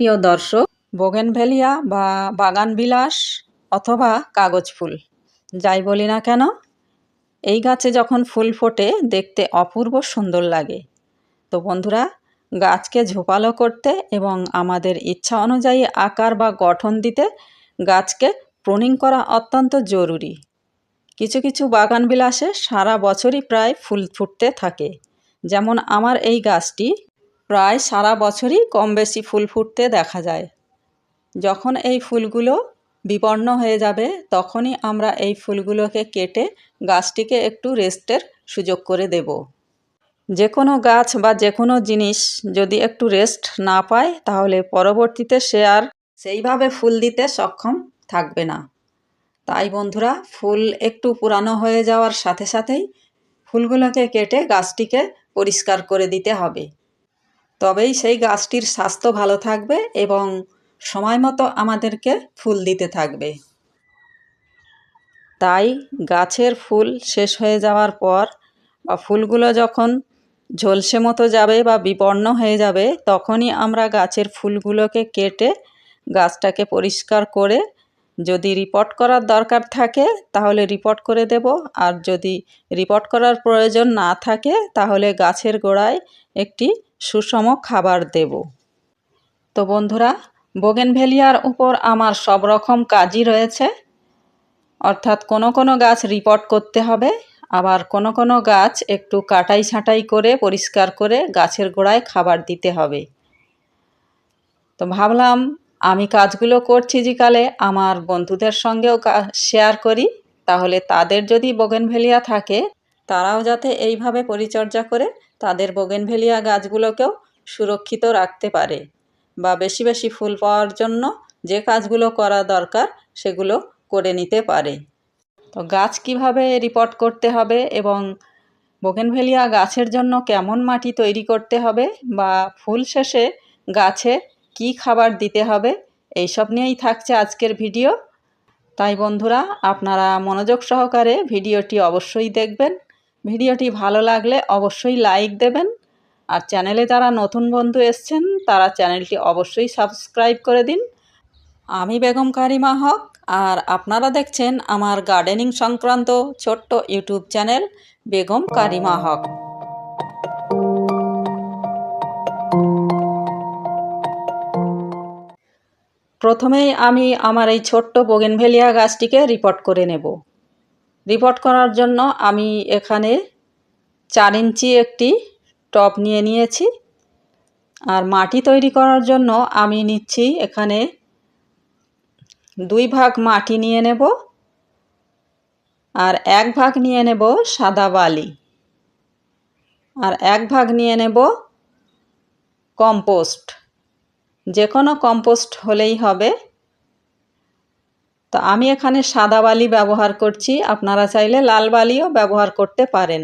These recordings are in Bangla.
প্রিয় দর্শক, বোগেনভেলিয়া বা বাগান বিলাস অথবা কাগজ ফুল, যাই বলি না কেন? এই গাছে যখন ফুল ফোটে, দেখতে অপূর্ব সুন্দর লাগে। তো বন্ধুরা, গাছকে ঝোপালো করতে এবং আমাদের ইচ্ছা অনুযায়ী আকার বা গঠন দিতে গাছকে প্রুনিং করা অত্যন্ত জরুরি। কিছু কিছু বাগান বিলাসে সারা বছরই প্রায় ফুল ফুটতে থাকে। যেমন আমার এই গাছটি প্রায় সারা বছরই কম বেশি ফুল ফুটতে দেখা যায়। যখন এই ফুলগুলো বিপন্ন হয়ে যাবে, তখনই আমরা এই ফুলগুলোকে কেটে গাছটিকে একটু রেস্টের সুযোগ করে দেব। যে কোনো গাছ বা যে কোনো জিনিস যদি একটু রেস্ট না পায়, তাহলে পরবর্তীতে সে আর সেইভাবে ফুল দিতে সক্ষম থাকবে না। তাই বন্ধুরা, ফুল একটু পুরানো হয়ে যাওয়ার সাথে সাথেই ফুলগুলোকে কেটে গাছটিকে পরিষ্কার করে দিতে হবে। তবেই সেই গাছটির স্বাস্থ্য ভালো থাকবে এবং সময় মতো আমাদেরকে ফুল দিতে থাকবে। তাই গাছের ফুল শেষ হয়ে যাওয়ার পর বা ফুলগুলো যখন ঝলসে মতো যাবে বা বিপন্ন হয়ে যাবে, তখনই আমরা গাছের ফুলগুলোকে কেটে গাছটাকে পরিষ্কার করে যদি রিপোর্ট করার দরকার থাকে, তাহলে রিপোর্ট করে দেব। আর যদি রিপোর্ট করার প্রয়োজন না থাকে, তাহলে গাছের গোড়ায় একটি সুষম খাবার দেব। তো বন্ধুরা, বোগেনভেলিয়ার উপর আমার সব রকম কাজই রয়েছে। অর্থাৎ কোনো কোনো গাছ রিপোর্ট করতে হবে, আবার কোনো কোনো গাছ একটু কাটাই ছাঁটাই করে, পরিষ্কার করে গাছের গোড়ায় খাবার দিতে হবে। তো ভাবলাম, আমি কাজগুলো করছি যেকালে আমার বন্ধুদের সঙ্গেও শেয়ার করি। তাহলে তাদের যদি বোগেনভেলিয়া থাকে, তারাও যাতে এইভাবে পরিচর্যা করে তাদের বোগেনভেলিয়া গাছগুলোকেও সুরক্ষিত রাখতে পারে বা বেশি বেশি ফুল পাওয়ার জন্য যে কাজগুলো করা দরকার সেগুলো করে নিতে পারে। তো গাছ কীভাবে রিপোর্ট করতে হবে এবং বোগেনভেলিয়া গাছের জন্য কেমন মাটি তৈরি করতে হবে বা ফুল শেষে গাছে কি খাবার দিতে হবে এইসব নিয়েই থাকছে আজকের ভিডিও। তাই বন্ধুরা, আপনারা মনোযোগ সহকারে ভিডিওটি অবশ্যই দেখবেন। ভিডিওটি ভালো লাগলে অবশ্যই লাইক দেবেন। আর চ্যানেলে যারা নতুন বন্ধু এসছেন, তারা চ্যানেলটি অবশ্যই সাবস্ক্রাইব করে দিন। আমি বেগম কারিমা হক, আর আপনারা দেখছেন আমার গার্ডেনিং সংক্রান্ত ছোট্ট ইউটিউব চ্যানেল বেগম কারিমা হক। প্রথমেই আমি আমার এই ছোট্ট বোগেনভেলিয়া গাছটিকে রিপোর্ট করে নেব। রিপোর্ট করার জন্য আমি এখানে চার ইঞ্চি একটি টপ নিয়ে নিয়েছি। আর মাটি তৈরি করার জন্য আমি নিচ্ছি এখানে দুই ভাগ মাটি নিয়ে নেব আর এক ভাগ নিয়ে নেব সাদা বালি। আর এক ভাগ নিয়ে নেব কম্পোস্ট। যে কোনো কম্পোস্ট হলেই হবে। তো আমি এখানে সাদা বালি ব্যবহার করছি। আপনারা চাইলে লাল বালিও ব্যবহার করতে পারেন।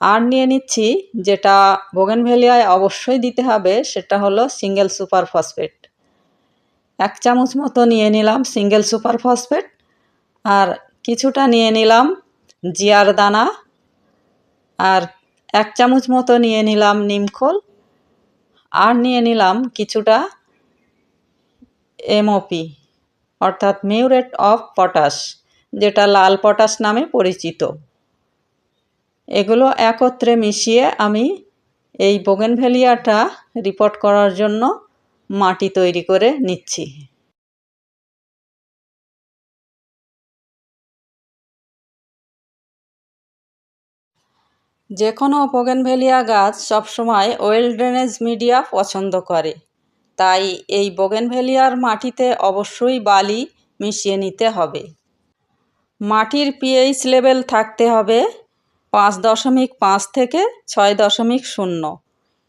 আর নিয়ে নিচ্ছি, যেটা বোগেনভেলিয়ায় অবশ্যই দিতে হবে, সেটা হলো সিঙ্গেল সুপার ফসফেট। এক চামচ মতো নিয়ে নিলাম সিঙ্গেল সুপার ফসফেট। আর কিছুটা নিয়ে নিলাম জিয়ার দানা। আর এক চামচ মতো নিয়ে নিলাম নিমখোল আর নিয়ে নিলাম কিছুটা এমওপি। অর্থাৎ মিউরেট অফ পটাশ, যেটা লাল পটাশ নামে পরিচিত। এগুলো একত্রে মিশিয়ে আমি এই বোগেনভেলিয়াটা রিপোর্ট করার জন্য মাটি তৈরি করে নিচ্ছি। যে কোনো বোগেনভেলিয়া গাছ সবসময় ওয়েল ড্রেনেজ মিডিয়া পছন্দ করে। তাই এই বোগেনভেলিয়ার মাটিতে অবশ্যই বালি মিশিয়ে নিতে হবে। মাটির পিএইচ লেভেল থাকতে হবে পাঁচ দশমিক পাঁচ থেকে ছয় দশমিক শূন্য।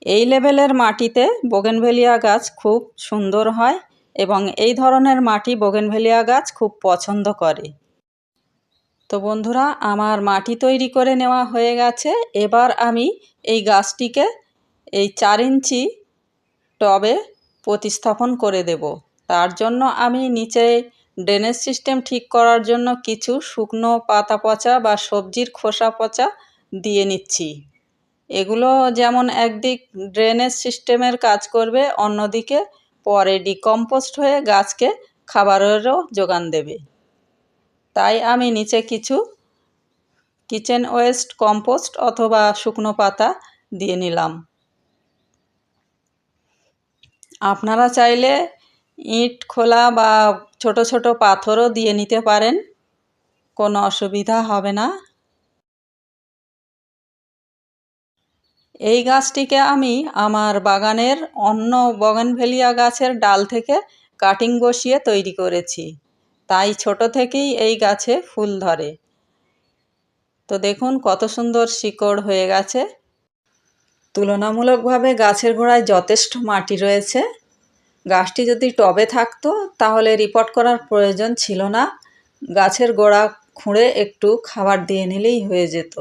এই লেভেলের মাটিতে বোগেনভেলিয়া গাছ খুব সুন্দর হয় এবং এই ধরনের মাটি বোগেনভেলিয়া গাছ খুব পছন্দ করে। তো বন্ধুরা, আমার মাটি তৈরি করে নেওয়া হয়ে গেছে। এবার আমি এই গাছটিকে এই চার ইঞ্চি টবে প্রতিস্থাপন করে দেব। তার জন্য আমি নিচে ড্রেনেজ সিস্টেম ঠিক করার জন্য কিছু শুকনো পাতা পচা বা সবজির খোসা পচা দিয়ে নিচ্ছি। এগুলো যেমন একদিক ড্রেনেজ সিস্টেমের কাজ করবে, অন্যদিকে পরে ডিকম্পোস্ট হয়ে গাছকে খাবারেরও যোগান দেবে। তাই আমি নিচে কিছু কিচেন ওয়েস্ট কম্পোস্ট অথবা শুকনো পাতা দিয়ে নিলাম। আপনারা চাইলে ইট, খোলা বা ছোট ছোট পাথরও দিয়ে নিতে পারেন। কোনো অসুবিধা হবে না। এই গাছটিকে আমি আমার বাগানের অন্য বগনভেলিয়া গাছের ডাল থেকে কাটিং বসিয়ে তৈরি করেছি। তাই ছোট থেকেই এই গাছে ফুল ধরে। তো দেখুন কত সুন্দর শিকড় হয়ে গেছে। তুলনামূলকভাবে গাছের গোড়ায় যথেষ্ট মাটি রয়েছে। গাছটি যদি টবে থাকতো, তাহলে রিপোর্ট করার প্রয়োজন ছিল না। গাছের গোড়া খুঁড়ে একটু খাবার দিয়ে নিলেই হয়ে যেত।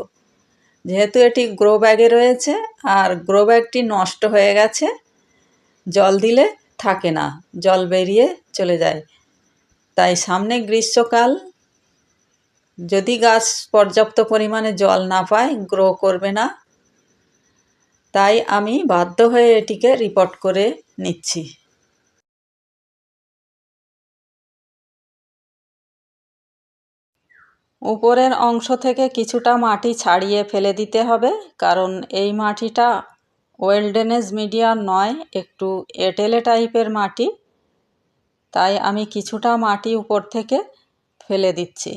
যেহেতু এটি গ্রো ব্যাগে রয়েছে, আর গ্রো ব্যাগটি নষ্ট হয়ে গেছে, জল দিলে থাকে না, জল বেরিয়ে চলে যায়। তাই সামনে গ্রীষ্মকাল, যদি গাছ পর্যাপ্ত পরিমাণে জল না পায় গ্রো করবে না। তাই আমি বাধ্য হয়ে এটিকে রিপোর্ট করে নিচ্ছি। উপরের অংশ থেকে কিছুটা মাটি ছাড়িয়ে ফেলে দিতে হবে, কারণ এই মাটিটা ওয়েলডেনেজ মিডিয়াম নয়, একটু এটেলে টাইপের মাটি। তাই আমি কিছুটা মাটি উপর থেকে ফেলে দিচ্ছি।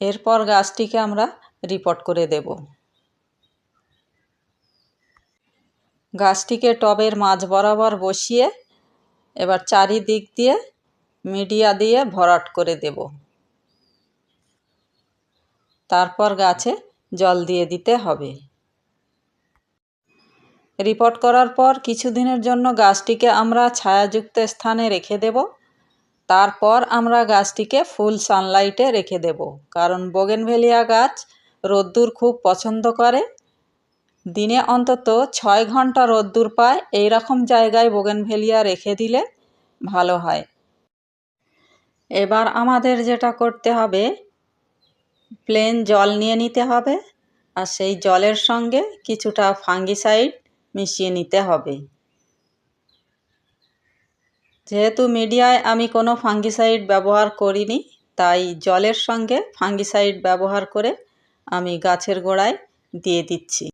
এরপর গাছটিকে আমরা রিপোর্ট করে দেব। গাছটিকে টবের মাঝ বরাবর বসিয়ে এবার চারিদিক দিয়ে মিডিয়া দিয়ে ভরাট করে দেব। তারপর গাছে জল দিয়ে দিতে হবে। রিপোর্ট করার পর কিছুদিনের জন্য গাছটিকে আমরা ছায়াযুক্ত স্থানে রেখে দেব। তারপর আমরা গাছটিকে ফুল সানলাইটে রেখে দেব, কারণ বোগেনভেলিয়া গাছ রোদ্দুর খুব পছন্দ করে। দিনে অন্তত ছয় ঘণ্টা রোদ্দুর পায় এই রকম জায়গায় বোগেনভেলিয়া রেখে দিলে ভালো হয়। এবার আমাদের যেটা করতে হবে, প্লেন জল নিয়ে নিতে হবে, আর সেই জলের সঙ্গে কিছুটা ফাঙ্গিসাইড মিশিয়ে নিতে হবে। যেহেতু মিডিয়ায় আমি কোনো ফাঙ্গিসাইড ব্যবহার করিনি, তাই জলের সঙ্গে ফাঙ্গিসাইড ব্যবহার করে আমি গাছের গোড়ায় দিয়ে দিচ্ছি।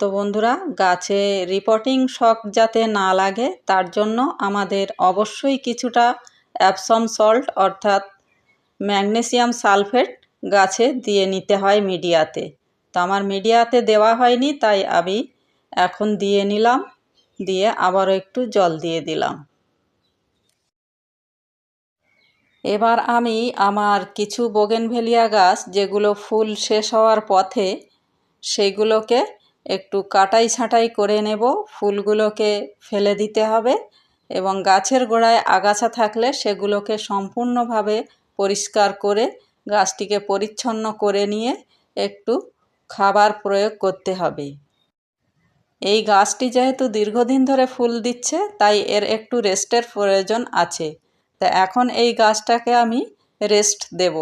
তো বন্ধুরা, গাছে রিপোর্টিং শক যাতে না লাগে, তার জন্য আমাদের অবশ্যই কিছুটা অ্যাপসম সল্ট অর্থাৎ ম্যাগনেসিয়াম সালফেট গাছে দিয়ে নিতে হয় মিডিয়াতে। তো আমার মিডিয়াতে দেওয়া হয়নি, তাই আমি এখন দিয়ে নিলাম, দিয়ে আবারও একটু জল দিয়ে দিলাম। এবার আমি আমার কিছু বোগেনভেলিয়া গাছ, যেগুলো ফুল শেষ হওয়ার পথে সেইগুলোকে একটু কাটাই ছাঁটাই করে নেব। ফুলগুলোকে ফেলে দিতে হবে এবং গাছের গোড়ায় আগাছা থাকলে সেগুলোকে সম্পূর্ণভাবে পরিষ্কার করে গাছটিকে পরিচ্ছন্ন করে নিয়ে একটু খাবার প্রয়োগ করতে হবে। এই গাছটি যেহেতু দীর্ঘদিন ধরে ফুল দিচ্ছে, তাই এর একটু রেস্টের প্রয়োজন আছে। তা এখন এই গাছটাকে আমি রেস্ট দেব।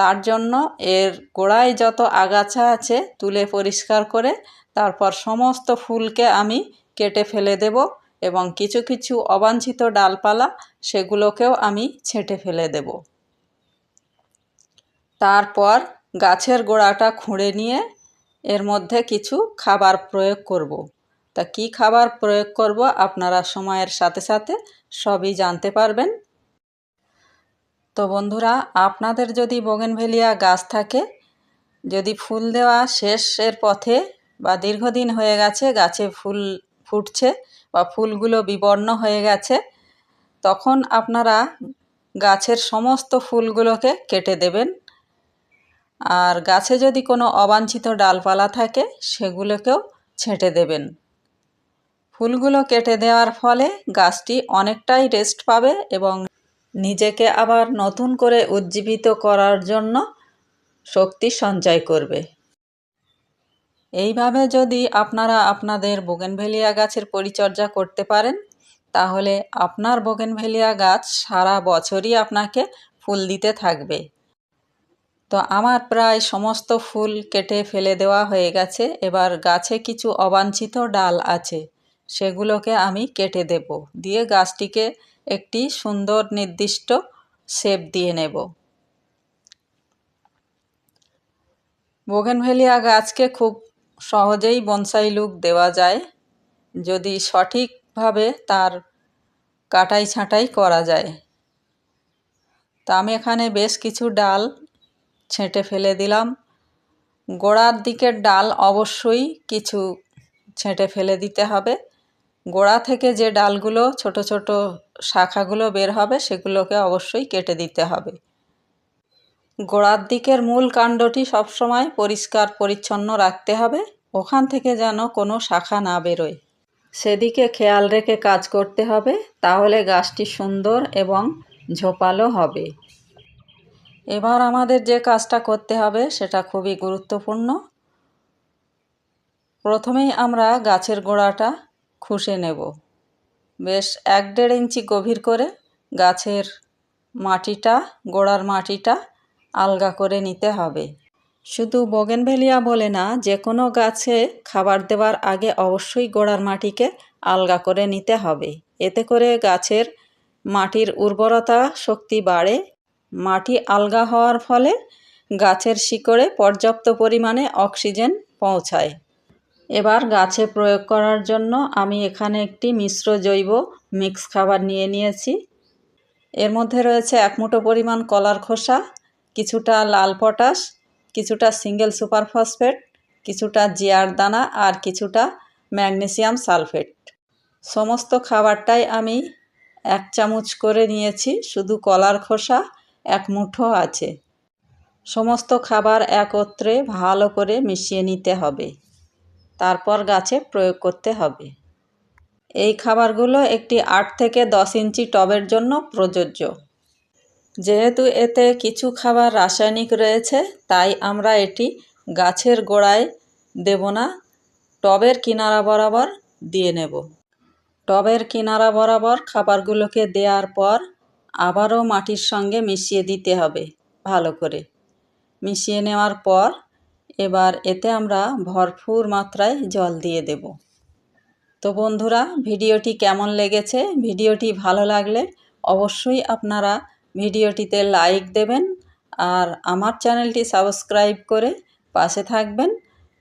তার জন্য এর গোড়ায় যত আগাছা আছে তুলে পরিষ্কার করে তারপর সমস্ত ফুলকে আমি কেটে ফেলে দেব এবং কিছু কিছু অবাঞ্ছিত ডালপালা সেগুলোকেও আমি ছেঁটে ফেলে দেব তারপর গাছের গোড়াটা খুঁড়ে নিয়ে এর মধ্যে কিছু খাবার প্রয়োগ করব। তা কি খাবার প্রয়োগ করব আপনারা সময়ের সাথে সাথে সবই জানতে পারবেন তো বন্ধুরা, আপনাদের যদি বোগেনভেলিয়া গাছ থাকে, যদি ফুল দেওয়া শেষের পথে বা দীর্ঘদিন হয়ে গেছে, গাছে ফুল ফুটছে বা ফুলগুলো বিবর্ণ হয়ে গেছে, তখন আপনারা গাছের সমস্ত ফুলগুলোকে কেটে দেবেন। আর গাছে যদি কোনো অবাঞ্ছিত ডালপালা থাকে, সেগুলোকেও ছেঁটে দেবেন। ফুলগুলো কেটে দেওয়ার ফলে গাছটি অনেকটাই রেস্ট পাবে এবং নিজেকে আবার নতুন করে উজ্জীবিত করার জন্য শক্তি সঞ্চয় করবে। এইভাবে যদি আপনারা আপনাদের বোগেনভেলিয়া গাছের পরিচর্যা করতে পারেন, তাহলে আপনার বোগেনভেলিয়া গাছ সারা বছরই আপনাকে ফুল দিতে থাকবে। তো আমার প্রায় সমস্ত ফুল কেটে ফেলে দেওয়া হয়ে গেছে। এবার গাছে কিছু অবাঞ্ছিত ডাল আছে, সেগুলোকে আমি কেটে দেব। দিয়ে গাছটিকে একটি সুন্দর নির্দিষ্ট শেপ দিয়ে নেব। বোগেনভেলিয়া গাছকে খুব সহজেই বনসাই লুক দেওয়া যায়, যদি সঠিকভাবে তার কাটাই ছাঁটাই করা যায়। তা আমি এখানে বেশ কিছু ডাল ছেঁটে ফেলে দিলাম। গোড়ার দিকের ডাল অবশ্যই কিছু ছেঁটে ফেলে দিতে হবে। গোড়া থেকে যে ডালগুলো, ছোট ছোট শাখাগুলো বের হবে, সেগুলোকে অবশ্যই কেটে দিতে হবে। গোড়ার দিকের মূল কাণ্ডটি সবসময় পরিষ্কার পরিচ্ছন্ন রাখতে হবে, ওখান থেকে যেন কোনো শাখা না বেরোয়। সেদিকে খেয়াল রেখে কাজ করতে হবে, তাহলে গাছটি সুন্দর এবং ঝোপালো হবে। এবার আমাদের যে কাজটা করতে হবে, সেটা খুবই গুরুত্বপূর্ণ। প্রথমেই আমরা গাছের গোড়াটা খুশে নেব। বেশ এক দেড় ইঞ্চি গভীর করে গাছের মাটিটা, গোড়ার মাটিটা আলগা করে নিতে হবে। শুধু বগেনভেলিয়া বলে না যে কোনো গাছে খাবার দেওয়ার আগে অবশ্যই গোড়ার মাটিকে আলগা করে নিতে হবে। এতে করে গাছের মাটির উর্বরতা শক্তি বাড়ে। মাটি আলগা হওয়ার ফলে গাছের শিকড়ে পর্যাপ্ত পরিমাণে অক্সিজেন পৌঁছায়। এবার গাছে প্রয়োগ করার জন্য আমি এখানে একটি মিশ্র জৈব মিক্স খাবার নিয়ে নিয়েছি। এর মধ্যে রয়েছে এক মুঠো পরিমাণ কলার খোসা, কিছুটা লাল পটাশ, কিছুটা সিঙ্গেল সুপার ফসফেট, কিছুটা জিয়ার দানা আর কিছুটা ম্যাগনেসিয়াম সালফেট। সমস্ত খাবারটাই আমি এক চামচ করে নিয়েছি, শুধু কলার খোসা এক মুঠো আছে। সমস্ত খাবার একত্রে ভালো করে মিশিয়ে নিতে হবে। তারপর গাছে প্রয়োগ করতে হবে। এই খাবারগুলো একটি আট থেকে দশ ইঞ্চি টবের জন্য প্রযোজ্য। যেহেতু এতে কিছু খাবার রাসায়নিক রয়েছে, তাই আমরা এটি গাছের গোড়ায় দেব না, টবের কিনারা বরাবর দিয়ে নেব। টবের কিনারা বরাবর খাবারগুলোকে দেওয়ার পর আবারও মাটির সঙ্গে মিশিয়ে দিতে হবে ভালো করে। মিশিয়ে নেওয়ার পর এবার এতে আমরা ভরপুর মাত্রায় জল দিয়ে দেব। তো বন্ধুরা, ভিডিওটি কেমন লেগেছে? ভিডিওটি ভালো লাগলে অবশ্যই আপনারা ভিডিওটিতে লাইক দেবেন আর আমার চ্যানেলটি সাবস্ক্রাইব করে পাশে থাকবেন।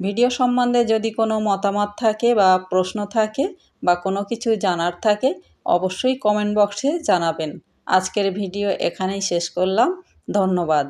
ভিডিও সম্বন্ধে যদি কোনো মতামত থাকে বা প্রশ্ন থাকে বা কোনো কিছু জানার থাকে, অবশ্যই কমেন্ট বক্সে জানাবেন। আজকের ভিডিও এখানেই শেষ করলাম। ধন্যবাদ।